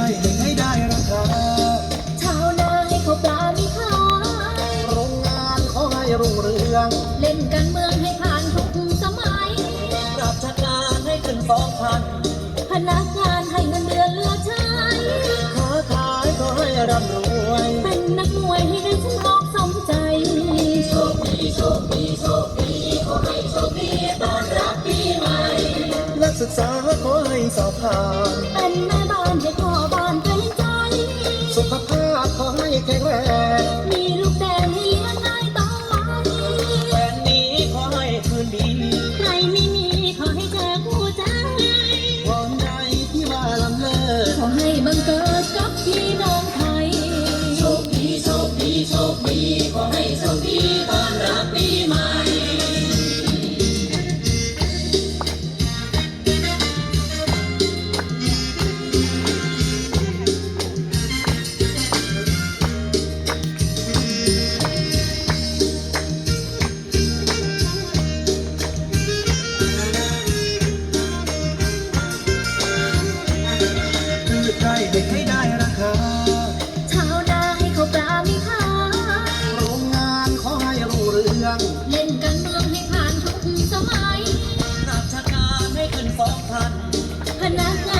พืชไร่ให้ได้ราคาชาวนาให้เขาปลามีขายโรงงานขอให้รุ่งเรือง เล่นการเมืองให้ผ่านทุกสมัย ราชการให้ขึ้นสองพันพนักงานาขอให้สอบผ่าน เป็นแม่บ้านให้พ่อบ้านเกรงใจ สุขภาพขอให้แข็งแรง มีลูก ชไร่เด็กให้ได้ราคา ชาวนาให้เขาปลาไม่พายโรงงานขอให้รู้เรื่อง เล่นกันเมืองให้ผ่านทุกสมัยราชการให้ขึ้นสองพันพนักงาน